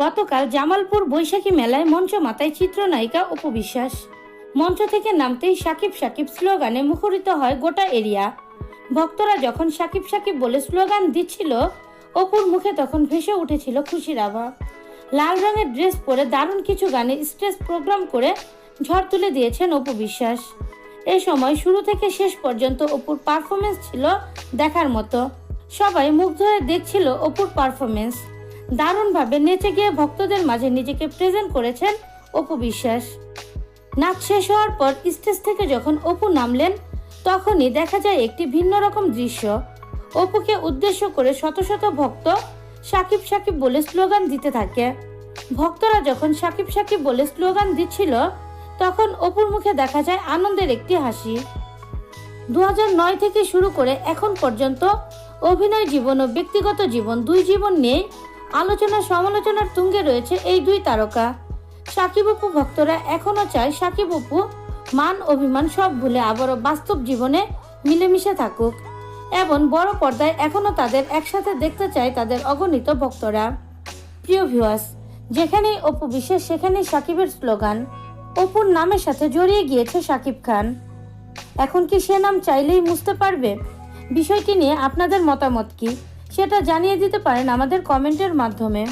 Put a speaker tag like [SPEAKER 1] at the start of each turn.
[SPEAKER 1] গতকাল জামালপুর বৈশাখী মেলায় মঞ্চ মাতায় চিত্রনায়িকা উপবিশ্বাস মঞ্চ থেকে নামতেই সাকিব সাকিব স্লোগানে মুখরিত হয় গোটা এরিয়া। ভক্তরা যখন সাকিব সাকিব বলে স্লোগান দিচ্ছিল, অপুর মুখে তখন ভেসে উঠেছিল খুশির আভা। লাল রঙের ড্রেস পরে দারুণ কিছু গানে স্টেজ প্রোগ্রাম করে ঝড় তুলে দিয়েছেন অপু বিশ্বাস। এই সময় শুরু থেকে শেষ পর্যন্ত অপুর পারফরমেন্স ছিল দেখার মতো। সবাই মুগ্ধ হয়ে দেখছিল অপুর পারফরমেন্স দারুণভাবে নেচে গিয়ে ভক্তদের মাঝে নিজেকে প্রেজেন্ট করেছেন অপু বিশ্বাস। নাচ শেষ হওয়ার পর স্টেজ থেকে যখন অপু নামলেন, তখনই দেখা যায় একটি ভিন্ন রকম দৃশ্য। অপুকে উদ্দেশ্য করে শত শত ভক্ত সাকিব সাকিব বলে স্লোগান দিতে থাকে। ভক্তরা যখন সাকিব সাকিব বলে স্লোগান দিচ্ছিল তখন অপুর মুখে দেখা যায় আনন্দের একটি হাসি। দু থেকে শুরু করে এখন পর্যন্ত অভিনয় জীবন ও ব্যক্তিগত জীবন দুই জীবন নিয়ে আলোচনা সমালোচনার তুঙ্গে রয়েছে এই দুই তারকা। সাকিব অপু ভক্তরা এখনও চায় সাকিব অপু মান, অভিমান সব ভুলে আবারও বাস্তব জীবনে মিলেমিশে থাকুক। এবং বড় পর্দায় এখনও তাদের একসাথে দেখতে চায় তাদের অগণিত ভক্তরা। প্রিয় ভিউয়ার্স যেখানেই অপু বিশেষ, সেখানেই সাকিবের স্লোগান। অপুর নামের সাথে জড়িয়ে গিয়েছে সাকিব খান। এখন কি সে নাম চাইলেই মুছতে পারবে? বিষয়টি নিয়ে আপনাদের মতামত কি? সেটা জানিয়ে দিতে পারেন আমাদের কমেন্টের মাধ্যমে।